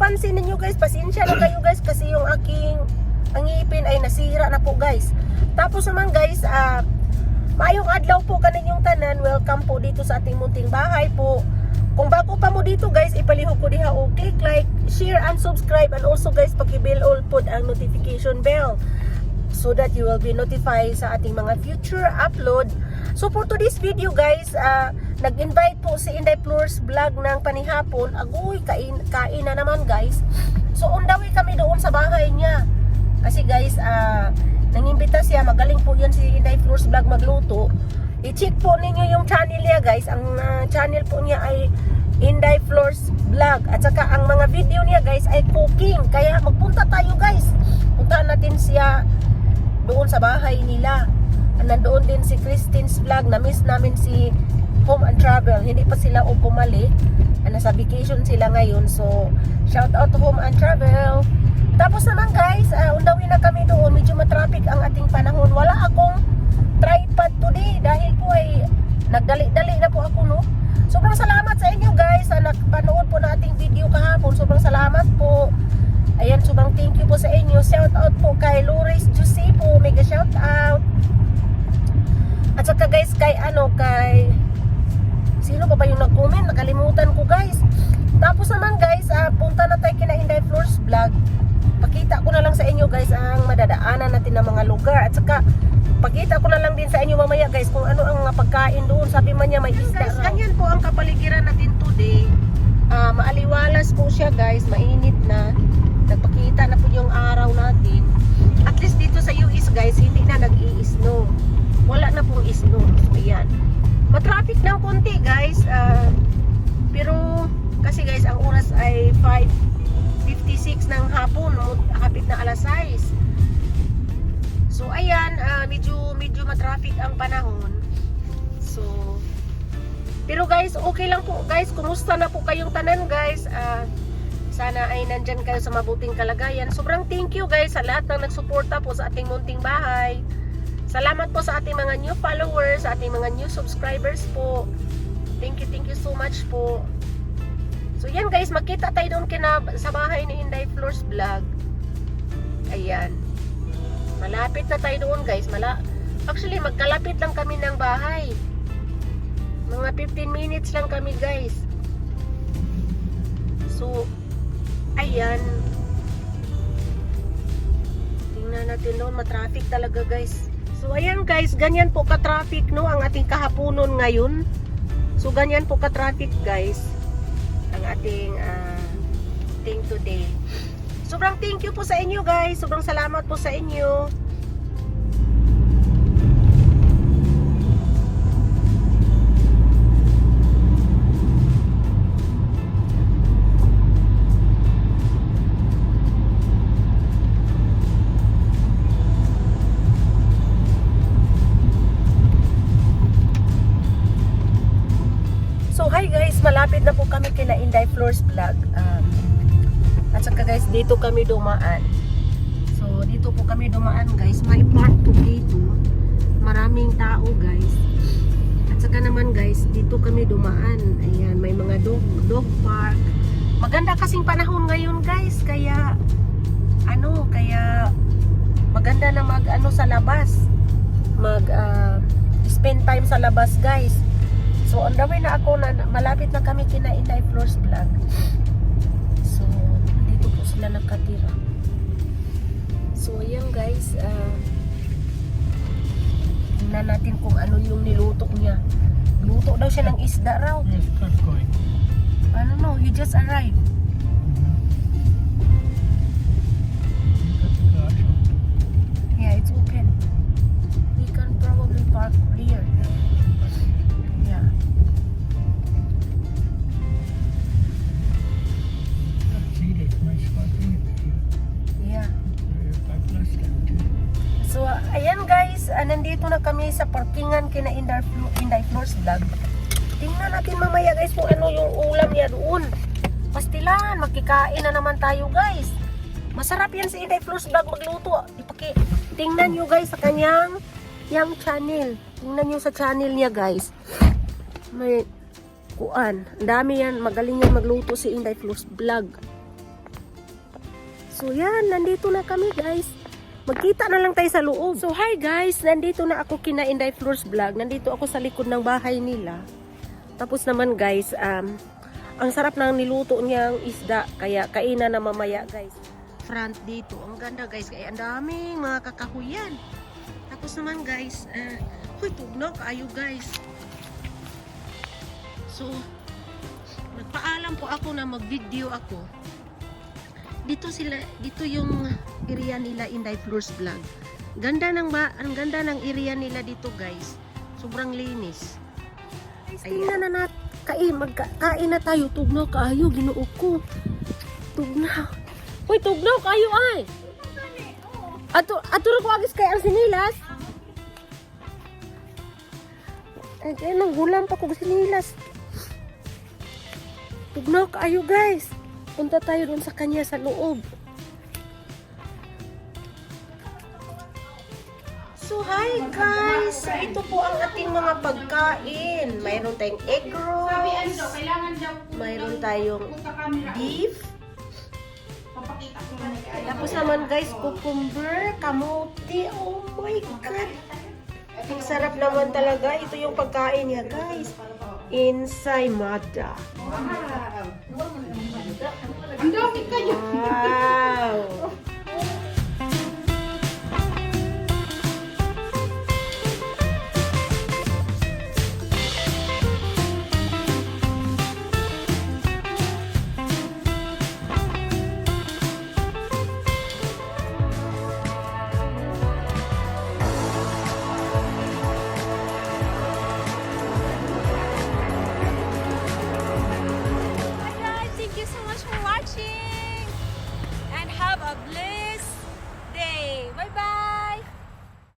napansin ninyo guys, pasensya na kayo guys kasi yung aking ang ngipin ay nasira na po guys. Tapos naman guys, ah mayong adlaw po kaninyong tanan. Welcome po dito sa ating munting bahay po. Kung bago pa mo dito guys, ipalihog ko diha o click like, share and subscribe and also guys paki-bell all po ang notification bell so that you will be notified sa ating mga future upload. So for today's video guys, ah, nag-invite po si Inday Flores vlog ng panihapon. Agoy, kain, kain na naman guys. So way kami doon sa bahay niya. Kasi guys, ah, nangimbita siya, magaling po yan si Inday Flores vlog magluto. I-check po ninyo yung channel niya guys. Ang ah, channel po niya ay Inday Flores Vlog. At saka ang mga video niya guys ay cooking. Kaya magpunta tayo guys. Puntahan natin siya doon sa bahay nila. Nandoon din si Christine's vlog. Na-miss namin si Home and Travel. Hindi pa sila o bumalik. Ah, Nasa vacation sila ngayon. So, shout out to Home and Travel. Tapos naman guys, uh, undawin na kami doon. Medyo matraffic ang ating panahon. Wala akong tripod today dahil po ay nagdali-dali na po ako no. Sobrang salamat sa inyo guys sa nakapanood po na ating video kahapon. Sobrang salamat po. Ayan, sobrang thank you po sa inyo. Shout out po kay Loris po. Mega shout out. At saka guys, kay ano, kay... Sino pa ba yung nag-comment? Nakalimutan ko guys. Tapos naman guys, ah, punta na tayo kina Inday Floors Vlog. Pakita ko na lang sa inyo guys ang madadaanan natin ng mga lugar. At saka, pakita ko na lang din sa inyo mamaya guys kung ano ang pagkain doon. Sabi man niya may isda guys, ganyan po ang kapaligiran natin today. Ah, maaliwalas po siya guys, mainit na. Nagpakita na po yung araw natin. At least dito sa US guys, hindi na nag-i-snow. Wala na pong snow. So, ayan. Matraffic ng konti guys. Ah, pero kasi guys, ang oras ay 5.56 ng hapon. Hapit na alas 6. So ayan, ah, medyo medyo matraffic ang panahon. So pero guys, okay lang po guys. Kumusta na po kayong tanan guys? Ah, sana ay nandyan kayo sa mabuting kalagayan. Sobrang thank you guys sa lahat ng nagsuporta po sa ating munting bahay. Salamat po sa ating mga new followers, sa ating mga new subscribers po. Thank you, thank you so much po. So yan guys, makita tayo doon kina sa bahay ni Inday Floors Vlog. Ayan. Malapit na tayo doon guys. Mala Actually, magkalapit lang kami ng bahay. Mga 15 minutes lang kami guys. So, ayan. Tingnan natin doon, matraffic talaga guys. So, ayan guys, ganyan po ka-traffic no, ang ating kahaponon ngayon. So, ganyan po ka-traffic guys. Ang ating ah, thing today. Sobrang thank you po sa inyo guys. Sobrang salamat po sa inyo. Malapit na po kami kina Inday Floors Vlog. Um, at saka guys, dito kami dumaan. So dito po kami dumaan guys. May park po dito. Maraming tao guys. At saka naman guys, dito kami dumaan. Ayan, may mga dog, dog park. Maganda kasing panahon ngayon guys. Kaya, ano, kaya maganda na mag ano sa labas. Mag ah, spend time sa labas guys. So, on the way na ako na malapit na kami kina Inday Floors Vlog. So, dito po sila nakatira. So, ayan guys. Uh, tingnan natin kung ano yung niluto niya. Luto daw siya ng isda raw. I don't know. He just arrived. Ah, nandito na kami sa parkingan kina Inday, Flo- Inday Floors Vlog. Tingnan natin mamaya guys kung ano yung ulam niya doon. Pastilan, makikain na naman tayo guys. Masarap yan si Inday Floors Vlog magluto. Ipaki, tingnan nyo guys sa kanyang yung channel. Tingnan nyo sa channel niya guys. May kuan. Ang dami yan. Magaling yan magluto si Inday Flores Vlog. So yan, nandito na kami guys. Magkita na lang tayo sa loob. So hi guys, nandito na ako kina Inday Flores Vlog. Nandito ako sa likod ng bahay nila. Tapos naman guys, um, ang sarap ng niluto niyang isda. Kaya kainan na mamaya guys. Front dito. Ang ganda guys. Kaya ang daming mga kakahuyan. Tapos naman guys, uh, huy tugnog ayo guys. So, nagpaalam po ako na mag-video ako. Dito sila, dito yung area nila Inday Floors Vlog. Ganda ng ba, ang ganda ng area nila dito guys. Sobrang linis. Guys, tingnan na nat, kain, magkain na tayo. Tugnaw kayo, ginoo ko. Tugnaw. Hoy, tugnaw kayo ay. Ato, ato ko agis kay ang sinilas. Ay, nang gulam pa ko sinilas. Tugnaw kayo guys. Punta tayo dun sa kanya sa loob. So, hi guys! So, ito po ang ating mga pagkain. Mayroon tayong egg rolls. Mayroon tayong beef. Tapos naman guys, cucumber, kamote. Oh my God! Ang sarap naman talaga. Ito yung pagkain niya guys. Ensaymada. Ang dami kayo. Wow!